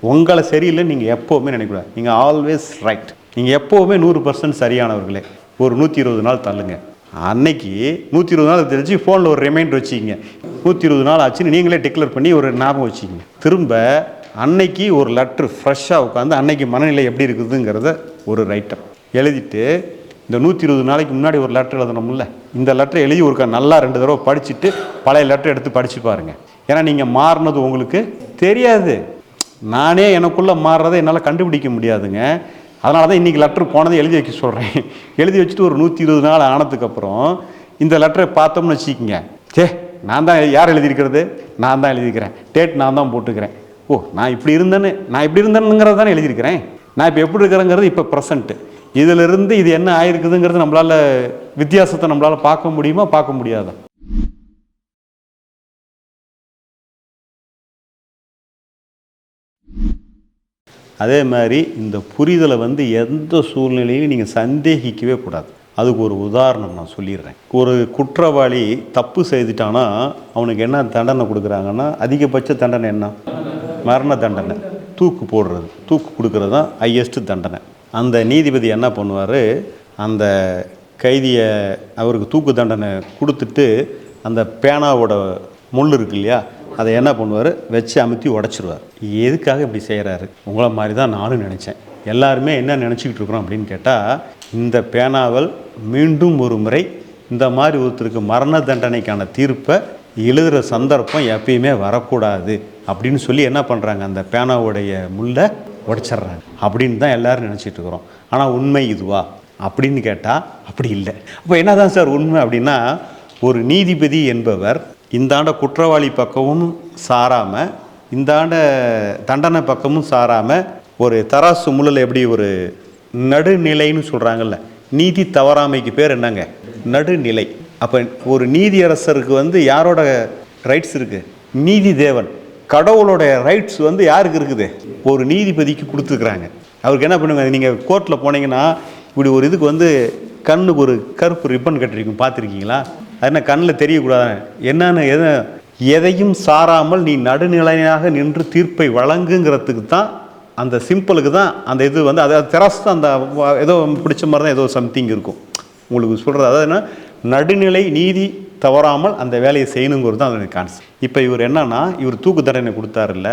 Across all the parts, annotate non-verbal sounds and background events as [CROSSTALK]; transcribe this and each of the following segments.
உங்களை சரியில்லைன்னு நீங்கள் எப்போவுமே நினைக்கக்கூடாது நீங்கள் ஆல்வேஸ் ரைட் நீங்கள் எப்போவுமே நூறு பர்சன்ட் சரியானவர்களே. ஒரு நூற்றி இருபது நாள் தள்ளுங்க. அன்னைக்கு நூற்றி இருபது நாள் தெரிஞ்சு ஃபோனில் ஒரு ரிமைண்டர் வச்சுக்கிங்க. நூற்றி இருபது நாள் ஆச்சுன்னு நீங்களே டிக்ளேர் பண்ணி ஒரு ஞாபகம் வச்சுக்கிங்க. திரும்ப அன்னைக்கு ஒரு லெட்ரு ஃப்ரெஷ்ஷாக உட்காந்து அன்னைக்கு மனநிலை எப்படி இருக்குதுங்கிறத ஒரு ரைட்டர் எழுதிட்டு இந்த நூற்றி இருபது நாளைக்கு முன்னாடி ஒரு லெட்டர் எழுதணும்ல. இந்த லெட்டர் எழுதி ஒரு க- நல்லா ரெண்டு தடவை படிச்சுட்டு பழைய லெட்டர் எடுத்து படிச்சு பாருங்கள் ஏன்னா நீங்கள் மாறினது உங்களுக்கு தெரியாது. நானே எனக்குள்ளே மாறுறதை என்னால் கண்டுபிடிக்க முடியாதுங்க. அதனால தான் இன்றைக்கி லெட்டர் போனதை எழுதி வைக்க சொல்கிறேன் எழுதி வச்சுட்டு ஒரு நூற்றி இருபது நாள் ஆனதுக்கப்புறம் இந்த லெட்டரை பார்த்தோம்னு வச்சுக்கோங்க. சே நான் தான் யார் எழுதியிருக்கிறது? நான் தான் எழுதியிருக்கிறேன். டேட் நான் தான் போட்டுக்கிறேன். ஓ நான் இப்படி இருந்தேன்னு நான் இப்படி இருந்தேனுங்கிறது தானே எழுதியிருக்கிறேன்? நான் இப்போ எப்படி இருக்கிறேங்கிறது இப்போ ப்ரெசண்ட்டு இதிலிருந்து இது என்ன ஆயிருக்குதுங்கிறது நம்மளால் வித்தியாசத்தை நம்மளால் பார்க்க முடியுமா? பார்க்க முடியாதா? அதே மாதிரி இந்த புரிதலை வந்து எந்த சூழ்நிலையிலும் நீங்கள் சந்தேகிக்கவே கூடாது. அதுக்கு ஒரு உதாரணம் நான் சொல்லிடுறேன். ஒரு குற்றவாளி தப்பு செய்துட்டானா அவனுக்கு என்ன தண்டனை கொடுக்குறாங்கன்னா அதிகபட்ச தண்டனை என்ன? மரண தண்டனை. தூக்கு போடுறது. தூக்கு கொடுக்குறது தான் ஹையஸ்ட் தண்டனை. அந்த நீதிபதி என்ன பண்ணுவார்? அந்த கைதியை அவருக்கு தூக்கு தண்டனை கொடுத்துட்டு அந்த பேனாவோட முள் இருக்கு இல்லையா அதை என்ன பண்ணுவார்? வச்சு அமுத்தி உடச்சிருவார். எதுக்காக இப்படி செய்கிறாரு உங்களை மாதிரி தான் நானும் நினச்சேன். எல்லாருமே என்ன நினச்சிக்கிட்டு இருக்கிறோம் அப்படின்னு கேட்டால் இந்த பேனாவல் மீண்டும் ஒரு முறை இந்த மாதிரி ஒருத்தருக்கு மரண தண்டனைக்கான தீர்ப்பை எழுதுகிற சந்தர்ப்பம் எப்பயுமே வரக்கூடாது அப்படின்னு சொல்லி என்ன பண்ணுறாங்க அந்த பேனாவுடைய முல்லை உடைச்சிட்றாங்க. அப்படின்னு தான் எல்லாரும் நினச்சிட்டு இருக்கிறோம். ஆனால் உண்மை இதுவா? அப்படின்னு கேட்டால் அப்படி இல்லை. அப்போ என்னதான் சார் உண்மை அப்படின்னா ஒரு நீதிபதி என்பவர் இந்தாண்ட குற்றவாளி பக்கமும் சாராமல் இந்தாண்ட தண்டனை பக்கமும் சாராமல் ஒரு தராசு முள்ளில் எப்படி ஒரு நடுநிலைன்னு சொல்கிறாங்கல்ல நீதி தவறாமைக்கு பேர் என்னங்க? நடுநிலை. அப்போ ஒரு நீதியரசருக்கு வந்து யாரோட ரைட்ஸ் இருக்குது நீதி தேவன். கடவுளோடைய ரைட்ஸ் வந்து யாருக்கு இருக்குது? ஒரு நீதிபதிக்கு கொடுத்துருக்குறாங்க. அவருக்கு என்ன பண்ணுவாங்க நீங்கள் கோர்ட்டில் போனீங்கன்னா இப்படி ஒரு இதுக்கு வந்து கண்ணுக்கு ஒரு கருப்பு ரிப்பன் கட்டிருக்கும் பார்த்துருக்கீங்களா? அது என்ன கண்ணில் தெரியக்கூடாது என்னன்னு எதை எதையும் சாராமல் நீ நடுநிலையாக நின்று தீர்ப்பை வழங்குங்கிறதுக்கு தான் அந்த சிம்பிளுக்கு தான் அந்த இது வந்து அதை தெரஸ் தான் அந்த ஏதோ பிடிச்ச மாதிரி தான் ஏதோ சம்திங் இருக்கும். உங்களுக்கு சொல்கிறது அதாவது என்ன? நடுநிலை நீதி தவறாமல் அந்த வேலையை செய்யணுங்கிறது தான் அதனுடைய கான்செப்ட் இப்போ இவர் என்னன்னா இவர் தூக்கு தண்டனை கொடுத்தாருல்ல?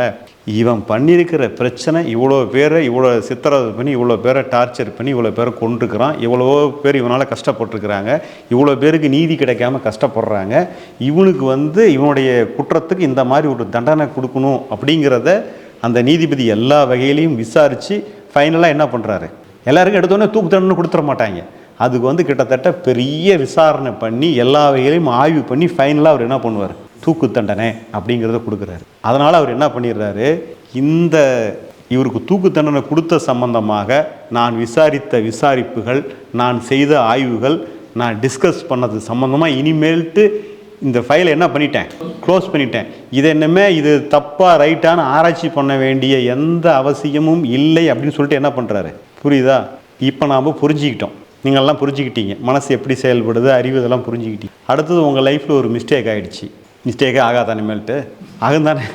இவன் பண்ணியிருக்கிற பிரச்சனை இவ்வளோ பேரை இவ்வளோ சித்திரவதை பண்ணி இவ்வளோ பேரை டார்ச்சர் பண்ணி இவ்வளோ பேரை கொண்டுருக்கிறான் இவ்வளோ பேர் இவனால் கஷ்டப்பட்டிருக்கிறாங்க. இவ்வளோ பேருக்கு நீதி கிடைக்காம கஷ்டப்படுறாங்க. இவனுக்கு வந்து இவனுடைய குற்றத்துக்கு இந்த மாதிரி ஒரு தண்டனை கொடுக்கணும் அப்படிங்கிறத அந்த நீதிபதி எல்லா வகையிலையும் விசாரித்து ஃபைனலாக என்ன பண்ணுறாரு எல்லாருக்கும் எடுத்தோடனே தூக்கு தண்டனை கொடுத்துட மாட்டாங்க. அதுக்கு வந்து கிட்டத்தட்ட பெரிய விசாரணை பண்ணி எல்லா வகையிலையும் ஆய்வு பண்ணி ஃபைனலாக அவர் என்ன பண்ணுவார்? தூக்கு தண்டனை அப்படிங்கிறத கொடுக்குறாரு. அதனால் அவர் என்ன பண்ணிடுறாரு? இந்த இவருக்கு தூக்கு தண்டனை கொடுத்த சம்பந்தமாக நான் விசாரித்த விசாரிப்புகள் நான் செய்த ஆய்வுகள் நான் டிஸ்கஸ் பண்ணது சம்மந்தமாக இனிமேல்ட்டு இந்த ஃபைலை என்ன பண்ணிட்டேன்? க்ளோஸ் பண்ணிட்டேன். இது என்னமே இது தப்பாக ரைட்டான ஆராய்ச்சி பண்ண வேண்டிய எந்த அவசியமும் இல்லை அப்படின்னு சொல்லிட்டு என்ன பண்ணுறாரு புரியுதா? இப்போ நாம் புரிஞ்சுக்கிட்டோம். நீங்கள்லாம் புரிஞ்சுக்கிட்டீங்க. மனசு எப்படி செயல்படுது அறிவு இதெல்லாம் புரிஞ்சுக்கிட்டீங்க. அடுத்தது உங்கள் லைஃப்பில் ஒரு மிஸ்டேக் ஆகிடுச்சு மிஸ்டேக்கே ஆகாதானே மேல்ட்டு ஆகுந்தானே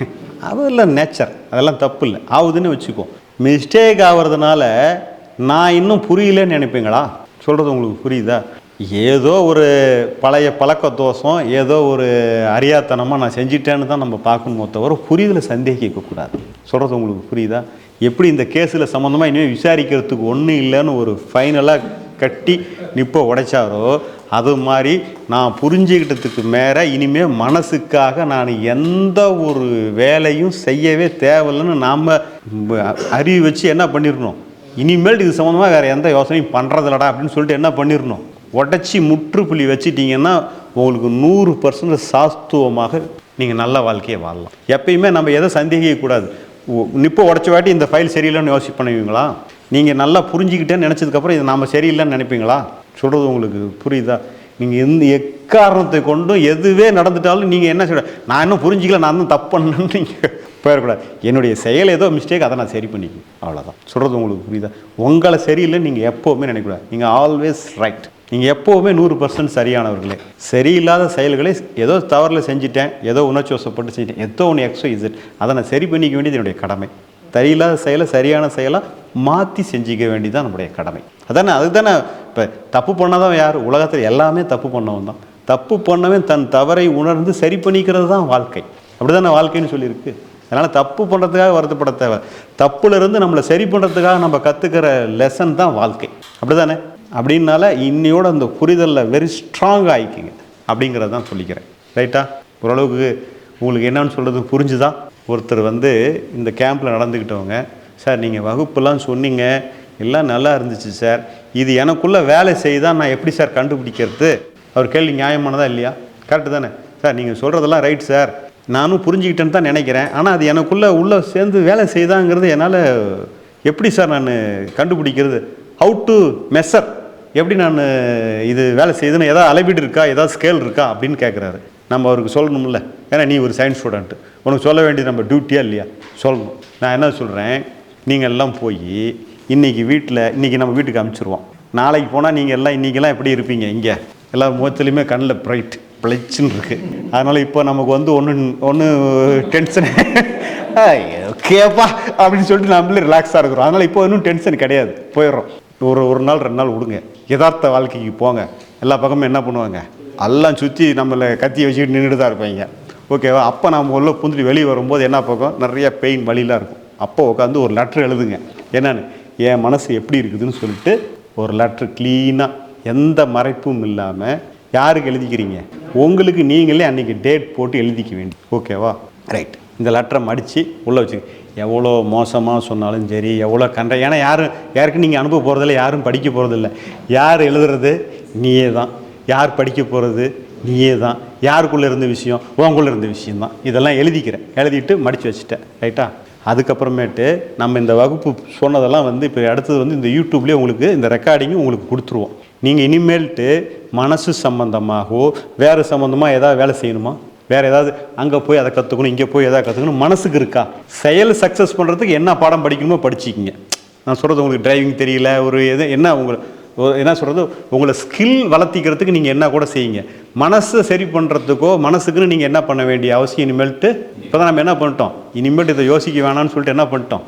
அதெல்லாம் நேச்சர் அதெல்லாம் தப்பு இல்லை ஆகுதுன்னு வச்சுக்கோ. மிஸ்டேக் ஆகிறதுனால நான் இன்னும் புரியலன்னு நினைப்பீங்களா? சொல்கிறது உங்களுக்கு புரியுதா? ஏதோ ஒரு பழைய பழக்க தோஷம் ஏதோ ஒரு அறியாத்தனமாக நான் செஞ்சிட்டேன்னு தான் நம்ம பார்க்கணுமோ தவிர புரிதலை சந்தேகிக்கக்கூடாது சொல்கிறது உங்களுக்கு புரியுதா? எப்படி இந்த கேஸில் சம்மந்தமாக இனிமேல் விசாரிக்கிறதுக்கு ஒன்றும் இல்லைன்னு ஒரு ஃபைனலாக கட்டி நிப்போ உடைச்சாரோ அது மாதிரி நான் புரிஞ்சுக்கிட்டதுக்கு மேலே இனிமேல் மனசுக்காக நான் எந்த ஒரு வேலையும் செய்யவே தேவையில்லைன்னு நாம் அறிவு வச்சு என்ன பண்ணிடணும் இனிமேல் இது சம்மந்தமாக வேறு எந்த யோசனையும் பண்ணுறதில்லடா அப்படின்னு சொல்லிட்டு என்ன பண்ணிடணும் உடச்சி முற்றுப்புள்ளி வச்சுட்டிங்கன்னா உங்களுக்கு நூறு பர்சன்ட் சாஸ்துவமாக நீங்கள் நல்ல வாழ்க்கையை வாழலாம். எப்பயுமே நம்ம எதை சந்தேகிக்கக்கூடாது. நிப்போ உடச்ச வாட்டி இந்த ஃபைல் சரியில்லைன்னு யோசிச்சு பண்ணுவீங்களா நீங்கள் நல்லா புரிஞ்சுக்கிட்டேன்னு நினச்சதுக்கப்புறம் இது நாம் சரியில்லைன்னு நினைப்பீங்களா? சொல்கிறது உங்களுக்கு புரியுதா? நீங்கள் எந்த எக்காரணத்தை கொண்டும் எதுவே நடந்துட்டாலும் நீங்கள் என்ன சொல்ல நான் இன்னும் புரிஞ்சிக்கல நான் தான் தப்பு பண்ணணும்னு நீங்கள் போயிடக்கூடாது. என்னுடைய செயல் ஏதோ மிஸ்டேக் அதை நான் சரி பண்ணிக்கணும். அவ்வளோதான் சொல்கிறது உங்களுக்கு புரியுதா? உங்களை சரியில்லைன்னு நீங்கள் எப்போவுமே நினைக்கக்கூடாது. நீங்கள் ஆல்வேஸ் ரைட் நீங்கள் எப்போவுமே நூறு பர்சன்ட் சரியானவர்களே. சரியில்லாத செயல்களை ஏதோ தவறில் செஞ்சுட்டேன் ஏதோ உணர்ச்சி வசப்பட்டு செஞ்சுட்டேன் ஏதோ ஒன்று எக்ஸோ இசட் அதை நான் சரி பண்ணிக்க வேண்டியது என்னுடைய கடமை. சரியில்லாத செயலை சரியான செயலாக மாற்றி செஞ்சுக்க வேண்டியதான் நம்முடைய கடமை. அதானே? அதுதானே? இப்போ தப்பு பண்ணாதான் யார்? உலகத்தில் எல்லாமே தப்பு பண்ணவன் தான். தப்பு பண்ணவன் தன் தவறை உணர்ந்து சரி பண்ணிக்கிறது தான் வாழ்க்கை. அப்படி தானே வாழ்க்கைன்னு சொல்லியிருக்கு. அதனால் தப்பு பண்ணுறதுக்காக வருத்தப்பட தேவை. தப்புலேருந்து நம்மளை சரி பண்ணுறதுக்காக நம்ம கற்றுக்கிற லெசன் தான் வாழ்க்கை. அப்படி தானே அப்படின்னால இன்னையோட அந்த புரிதலில் வெரி ஸ்ட்ராங் ஆகிக்குங்க அப்படிங்கிறத தான் சொல்லிக்கிறேன் ரைட்டா ஓரளவுக்கு உங்களுக்கு என்னன்னு சொல்கிறது புரிஞ்சுதான் ஒருத்தர் வந்து இந்த கேம்பில் நடந்துக்கிட்டவங்க சார் நீங்கள் வகுப்புலாம் சொன்னீங்க. எல்லாம் நல்லா இருந்துச்சு சார். இது எனக்குள்ளே வேலை செய்தால் நான் எப்படி சார் கண்டுபிடிக்கிறது? அவர் கேள்வி நியாயமானதா இல்லையா? கரெக்டு தானே. சார் நீங்கள் சொல்கிறதெல்லாம் ரைட் சார். நானும் புரிஞ்சுக்கிட்டேன்னு தான் நினைக்கிறேன். ஆனால் அது எனக்குள்ளே உள்ளே சேர்ந்து வேலை செய்தாங்கிறது என்னால் எப்படி சார் நான் கண்டுபிடிக்கிறது? ஹவு டு மெஷர் எப்படி நான் இது வேலை செய்யுதுன்னு ஏதாவது அளவீடு இருக்கா? ஏதாவது ஸ்கேல் இருக்கா? அப்படின்னு கேட்குறாரு நம்ம அவருக்கு சொல்லணும்ல. ஏன்னா நீ ஒரு சயின்ஸ் ஸ்டூடெண்ட்டு உனக்கு சொல்ல வேண்டியது நம்ம டியூட்டியாக இல்லையா? சொல்லணும். நான் என்ன சொல்கிறேன் நீங்கள் எல்லாம் போய் இன்றைக்கி வீட்டில் இன்றைக்கி நம்ம வீட்டுக்கு அனுப்பிச்சிருவோம் நாளைக்கு போனால் நீங்கள் எல்லாம் இன்றைக்கெல்லாம் எப்படி இருப்பீங்க? இங்கே. எல்லா முகத்துலேயுமே கண்ணில் பிரைட் பிளைச்சுன்னு இருக்குது அதனால் இப்போ நமக்கு வந்து ஒன்று ஒன்று டென்ஷனு ஓகேப்பா அப்படின்னு சொல்லிட்டு நம்மளே ரிலாக்ஸாக இருக்கிறோம். அதனால் இப்போ இன்னும் டென்ஷன் கிடையாது. போயிடுறோம். ஒரு ஒரு நாள் ரெண்டு நாள் விடுங்க. யதார்த்த வாழ்க்கைக்கு போங்க. எல்லா பக்கமும் என்ன பண்ணுவாங்க? எல்லாம் சுற்றி நம்மளை கத்தி வச்சுக்கிட்டு நின்றுட்டு தான் இருப்பாங்க. ஓகேவா? அப்போ நம்ம உள்ள புந்துட்டு வெளியே வரும்போது என்ன பார்க்கும்? நிறைய பெயின் வலிலாம் இருக்கும். அப்போ உட்காந்து ஒரு லெட்ரு எழுதுங்க. என்னன்னு? என் மனசு எப்படி இருக்குதுன்னு சொல்லிட்டு ஒரு லெட்ரு க்ளீனாக எந்த மறைப்பும் இல்லாமல் யாருக்கு எழுதிக்கிறீங்க? உங்களுக்கு நீங்களே அன்றைக்கி டேட் போட்டு எழுதிக்க வேண்டி. ஓகேவா? ரைட் இந்த லெட்டரை மடித்து உள்ளே வச்சு எவ்வளோ மோசமாக சொன்னாலும் சரி எவ்வளோ கண்ட ஏன்னா யாரும் யாருக்கும் நீங்கள் அனுப்ப போகிறதில்ல யாரும் படிக்க போகிறதில்ல யார் எழுதுறது? நீயே தான். யார் படிக்க போகிறது நீயே தான் யாருக்குள்ளே இருந்த விஷயம்? உங்களுக்குள்ளே இருந்த விஷயந்தான் இதெல்லாம் எழுதிக்கிறேன். எழுதிட்டு மடித்து வச்சுட்டேன். ரைட்டா? அதுக்கப்புறமேட்டு நம்ம இந்த வகுப்பு சொன்னதெல்லாம் வந்து இப்போ அடுத்தது வந்து இந்த யூடியூப்லேயே உங்களுக்கு இந்த ரெக்கார்டிங்கும் உங்களுக்கு கொடுத்துருவோம். நீங்கள் இனிமேல்ட்டு மனசு சம்மந்தமாகவோ வேறு சம்மந்தமாக ஏதாவது வேலை செய்யணுமா? வேறு ஏதாவது அங்கே போய் அதை கற்றுக்கணும் இங்கே போய் எதாவது கற்றுக்கணும் மனசுக்கு இருக்கா? செயல் சக்ஸஸ் பண்ணுறதுக்கு என்ன பாடம் படிக்கணுமோ படிச்சிக்கிங்க. நான் சொல்கிறது உங்களுக்கு டிரைவிங் தெரியல ஒரு எது என்ன உங்களுக்கு என்ன சொல்கிறது உங்களை ஸ்கில் வளர்த்திக்கிறதுக்கு நீங்கள் என்ன கூட செய்யுங்க. மனசை சரி பண்ணுறதுக்கோ மனசுக்குன்னு நீங்கள் என்ன பண்ண வேண்டிய அவசியம் இனிமேல்ட்டு? இப்போ தான் நம்ம என்ன பண்ணிட்டோம்? இனிமேல் இதை யோசிக்க வேணாம்னு சொல்லிட்டு என்ன பண்ணிட்டோம்?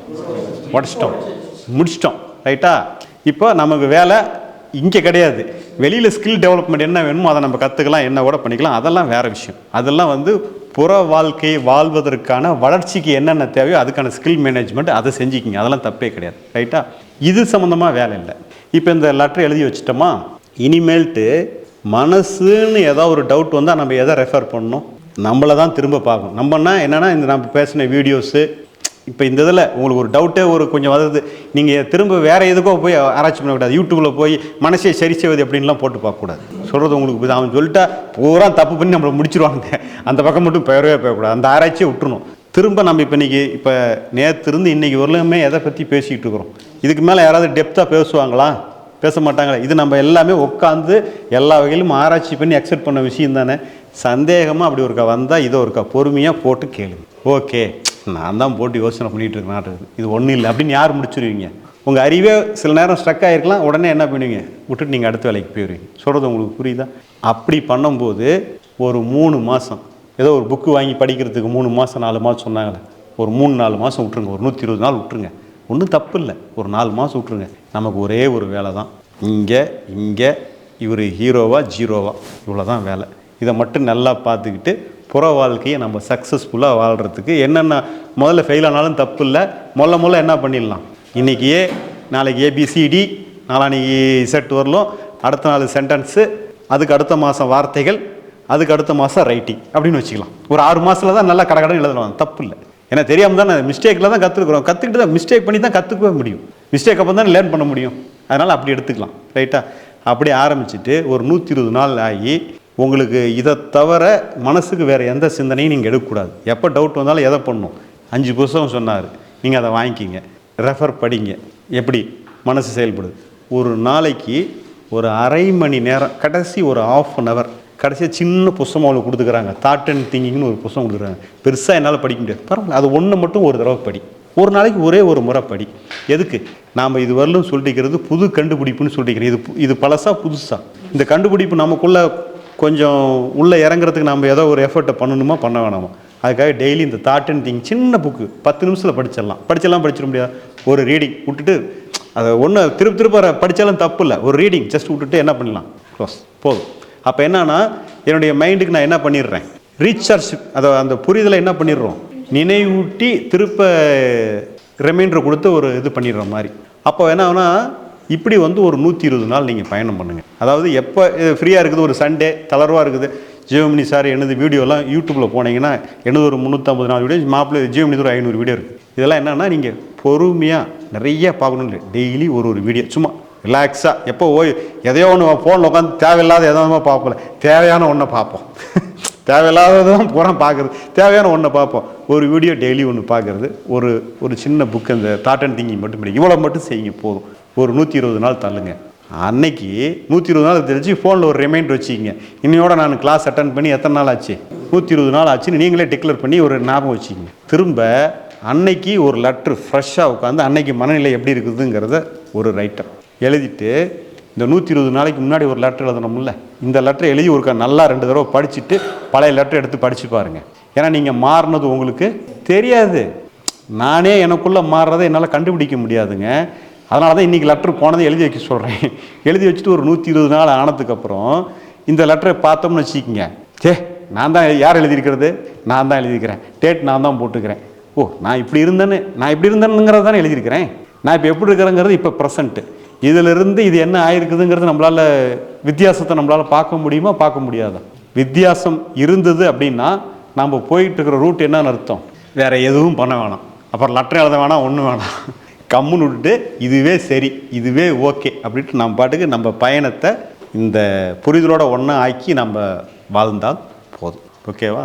உடச்சிட்டோம். முடிச்சிட்டோம். ரைட்டா இப்போ நமக்கு வேலை இங்கே கிடையாது. வெளியில் ஸ்கில் டெவலப்மெண்ட் என்ன வேணுமோ அதை நம்ம கற்றுக்கலாம் என்ன கூட பண்ணிக்கலாம். அதெல்லாம் வேறு விஷயம். அதெல்லாம் வந்து புற வாழ்க்கையை வாழ்வதற்கான வளர்ச்சிக்கு என்னென்ன தேவையோ அதுக்கான ஸ்கில் மேனேஜ்மெண்ட் அதை செஞ்சுக்கிங்க. அதெல்லாம் தப்பே கிடையாது. ரைட்டா இது சம்மந்தமாக வேலை இல்லை. இப்போ இந்த லெட்டர் எழுதி வச்சிட்டோமா? இனிமேல்ட்டு மனசுன்னு ஏதாவது ஒரு டவுட் வந்தால் நம்ம எதை ரெஃபர் பண்ணணும்? நம்மளை தான் திரும்ப பார்க்கணும். நம்மனா என்னென்னா இந்த நம்ம பேசின வீடியோஸு இப்போ இந்த இதில் உங்களுக்கு ஒரு டவுட்டே ஒரு கொஞ்சம் வருது நீங்கள் திரும்ப வேறு எதுக்கோ போய் ஆராய்ச்சி பண்ணக்கூடாது. யூடியூப்பில் போய் மனசை சரி செய்வது அப்படின்லாம் போட்டு பார்க்கக்கூடாது. சொல்கிறது உங்களுக்கு அவன் சொல்லிட்டா பூரா தப்பு பண்ணி நம்மளை முடிச்சிருவாங்க அந்த பக்கம் மட்டும் பெயரவே போயக்கூடாது. அந்த ஆராய்ச்சியை விட்டுருணும் திரும்ப நம்ம இப்போ இன்றைக்கி இப்போ நேற்று இருந்து இன்றைக்கி வரலுமே எதை பற்றி பேசிக்கிட்டு இருக்கிறோம்? இதுக்கு மேலே யாராவது டெப்த்தாக பேசுவாங்களா? பேச மாட்டாங்களா. இது நம்ம எல்லாமே உட்காந்து எல்லா வகையிலும் ஆராய்ச்சி பண்ணி அக்செப்ட் பண்ண விஷயம் தானே. சந்தேகமாக அப்படி ஒருக்கா வந்தால் இதோ ஒருக்கா பொறுமையாக போட்டு கேளுங்க. ஓகே. நான் தான் போட்டு யோசனை பண்ணிகிட்டு இருக்கேன் இது ஒன்றும் இல்லை. அப்படின்னு யார் முடிச்சிருவீங்க? உங்கள் அறிவே சில நேரம் ஸ்ட்ரக் ஆகிருக்கலாம் உடனே என்ன பண்ணுவீங்க? விட்டுட்டு நீங்கள் அடுத்த வேலைக்கு போயிடுவீங்க சொல்கிறது உங்களுக்கு புரியுதா? அப்படி பண்ணும்போது ஒரு மூணு மாதம் ஏதோ ஒரு புக்கு வாங்கி படிக்கிறதுக்கு மூணு மாதம் நாலு மாதம் சொன்னாங்களே. ஒரு மூணு நாலு மாதம் விட்ருங்க ஒரு நூற்றி இருபது நாள் விட்ருங்க ஒன்றும் தப்பு இல்லை ஒரு நாலு மாதம் விட்ருங்க நமக்கு ஒரே ஒரு வேலை தான். இங்கே இங்கே இவர் ஹீரோவா ஜீரோவா. இவ்வளோ தான் வேலை. இதை மட்டும் நல்லா பார்த்துக்கிட்டு புற வாழ்க்கையை நம்ம சக்ஸஸ்ஃபுல்லாக வாழ்கிறதுக்கு என்னென்ன முதல்ல ஃபெயில் ஆனாலும் தப்பு இல்லை முதல்ல முதல்ல என்ன பண்ணிடலாம்? இன்றைக்கி ஏ நாளைக்கு ஏபிசிடி நாளான்னைக்கு செட் வரலும். அடுத்த நாள் சென்டென்ஸு அதுக்கு அடுத்த மாதம் வார்த்தைகள் அதுக்கு அடுத்த மாதம் ரைட்டிங் அப்படின்னு வச்சுக்கலாம். ஒரு ஆறு மாதத்தில் தான் நல்லா கடகடன் எழுதலாம் தப்பு இல்லை ஏன்னா தெரியாமல் தானே மிஸ்டேக்கில் தான் கற்றுக்குறோம் கற்றுக்கிட்டு தான் மிஸ்டேக் பண்ணி தான் கற்றுக்கவே முடியும். மிஸ்டேக் அப்போ தான் லேர்ன் பண்ண முடியும். அதனால் அப்படி எடுத்துக்கலாம். ரைட்டாக அப்படி ஆரம்பிச்சுட்டு ஒரு நூற்றி இருபது நாள் ஆகி உங்களுக்கு இதை தவிர மனசுக்கு வேறு எந்த சிந்தனையும் நீங்கள் எடுக்கக்கூடாது. எப்போ டவுட் வந்தாலும் எதை பண்ணும் அஞ்சு புஸ்தகம் சொன்னார். நீங்கள் அதை வாங்கிக்கிங்க. ரெஃபர் படிங்க. எப்படி? மனசு செயல்படுது. ஒரு நாளைக்கு ஒரு அரை மணி நேரம் கடைசி ஒரு ஆஃப் அன் ஹவர் கடைசியாக சின்ன புஸ்தகம் அவங்களுக்கு கொடுத்துக்கிறாங்க. தாட் அண்ட் திங்கிங்னு ஒரு புஸ்தகம் கொடுக்குறாங்க பெருசாக என்னால் படிக்க முடியாது. பரவாயில்ல. அது ஒன்று மட்டும் ஒரு தடவை படி. ஒரு நாளைக்கு ஒரே ஒரு முறை படி. எதுக்கு? நாம் இது வரலும் சொல்லிக்கிறது புது கண்டுபிடிப்புன்னு சொல்லிக்கிறேன். இது இது பழசா புதுசாக இந்த கண்டுபிடிப்பு நமக்குள்ளே கொஞ்சம் உள்ளே இறங்குறதுக்கு நம்ம ஏதோ ஒரு எஃபர்ட்டை பண்ணணுமா பண்ண வேணாமா? அதுக்காக டெய்லி இந்த தாட் அண்ட் திங் சின்ன புக்கு பத்து நிமிஷத்தில் படிச்சிடலாம். படிச்செல்லாம் படிச்சிட முடியாது. ஒரு ரீடிங் விட்டுட்டு அதை ஒன்று திருப்பி திருப்ப படித்தாலும் தப்பு இல்லை. ஒரு ரீடிங் ஜஸ்ட் விட்டுட்டு என்ன பண்ணலாம்? க்ளோஸ் போதும். அப்போ என்னன்னா என்னுடைய மைண்டுக்கு நான் என்ன பண்ணிடுறேன்? ரீசார்ஜ் அதை அந்த புரிதலை என்ன பண்ணிடுறோம்? நினைவூட்டி திருப்ப ரிமைண்டர் கொடுத்து ஒரு இது பண்ணிடுற மாதிரி. அப்போ என்ன இப்படி வந்து ஒரு நூற்றி இருபது நாள் நீங்கள் பயணம் பண்ணுங்கள் அதாவது எப்போ ஃப்ரீயாக இருக்குது ஒரு சண்டே தளர்வாக இருக்குது. ஜியோமினி சார் எனது வீடியோலாம் யூடியூப்பில் போனீங்கன்னா எனது ஒரு முந்நூற்றம்பது நாலு வீடியோ மாப்பிள்ளை ஜியோமினி ஒரு ஐநூறு வீடியோ இருக்குது இதெல்லாம் என்னென்னா நீங்கள் பொறுமையாக நிறைய பார்க்கணும் இல்லை. டெய்லி ஒரு ஒரு வீடியோ சும்மா ரிலாக்ஸாக எப்போ ஓய் எதையோ ஒன்று ஃபோனில் உட்காந்து தேவையில்லாத எதாவது பார்ப்போம் [LAUGHS] தேவையான ஒன்றை பார்ப்போம். தேவையில்லாததான் பூரா பார்க்குறது. தேவையான ஒன்றை பார்ப்போம். ஒரு வீடியோ டெய்லி ஒன்று பார்க்குறது. ஒரு ஒரு சின்ன புக் அந்த தாட் அண்ட் திங்கிங் மட்டும் படி இவ்வளோ மட்டும் செய்யுங்க. போதும். ஒரு நூற்றி இருபது நாள் தள்ளுங்க. அன்னைக்கு நூற்றி இருபது நாள் தெரிஞ்சு ஃபோனில் ஒரு ரிமைண்டர் வச்சுக்கிங்க. இன்னையோட நான் கிளாஸ் அட்டன் பண்ணி எத்தனை நாள் ஆச்சு? நூற்றி இருபது நாள் ஆச்சுன்னு நீங்களே டிக்ளேர் பண்ணி ஒரு ஞாபகம் வச்சுக்கிங்க. திரும்ப அன்னைக்கு ஒரு லெட்ரு ஃப்ரெஷ்ஷாக உட்காந்து அன்னைக்கு மனநிலை எப்படி இருக்குதுங்கிறத ஒரு ரைட்டர் எழுதிட்டு இந்த நூற்றி இருபது நாளைக்கு முன்னாடி ஒரு லெட்டர் எழுதணும்ல இந்த லெட்டர் எழுதி ஒரு நல்லா ரெண்டு தடவை படிச்சுட்டு பழைய லெட்டர் எடுத்து படித்து பாருங்கள் ஏன்னா நீங்கள் மாறினது உங்களுக்கு தெரியாது. நானே எனக்குள்ளே மாறுறதை என்னால் கண்டுபிடிக்க முடியாதுங்க. அதனால தான் இன்றைக்கி லெட்ரு போனதை எழுதி வைக்க சொல்கிறேன் [LAUGHS] எழுதி வச்சுட்டு ஒரு நூற்றி இருபது நாள் ஆனதுக்கப்புறம் இந்த லெட்டரை பார்த்தோம்னு வச்சுக்கிங்க. சே நான் தான் யார் எழுதியிருக்கிறது? நான் தான் எழுதியிருக்கிறேன். டேட் நான் தான் போட்டுக்கிறேன். ஓ நான் இப்படி இருந்தேன்னு நான் இப்படி இருந்தேனுங்கிறத தானே எழுதியிருக்கிறேன்? நான் இப்போ எப்படி இருக்கிறேங்கிறது இப்போ ப்ரெசண்ட்டு இதிலிருந்து இது என்ன ஆயிருக்குதுங்கிறது நம்மளால் வித்தியாசத்தை நம்மளால் பார்க்க முடியுமா பார்க்க முடியாதா? வித்தியாசம் இருந்தது அப்படின்னா நம்ம போயிட்டுருக்கிற ரூட் என்னன்னு அர்த்தம். வேறு எதுவும் பண்ண வேணாம். அப்புறம் லெட்டர் எழுத வேணாம் ஒன்றும் வேணாம். கம்முன்னு விட்டுட்டு இதுவே சரி இதுவே ஓகே அப்படின்ட்டு நம்ம பாட்டுக்கு நம்ம பயணத்தை இந்த புரிதலோட ஒன்றா ஆக்கி நம்ம வாழ்ந்தால் போதும். ஓகேவா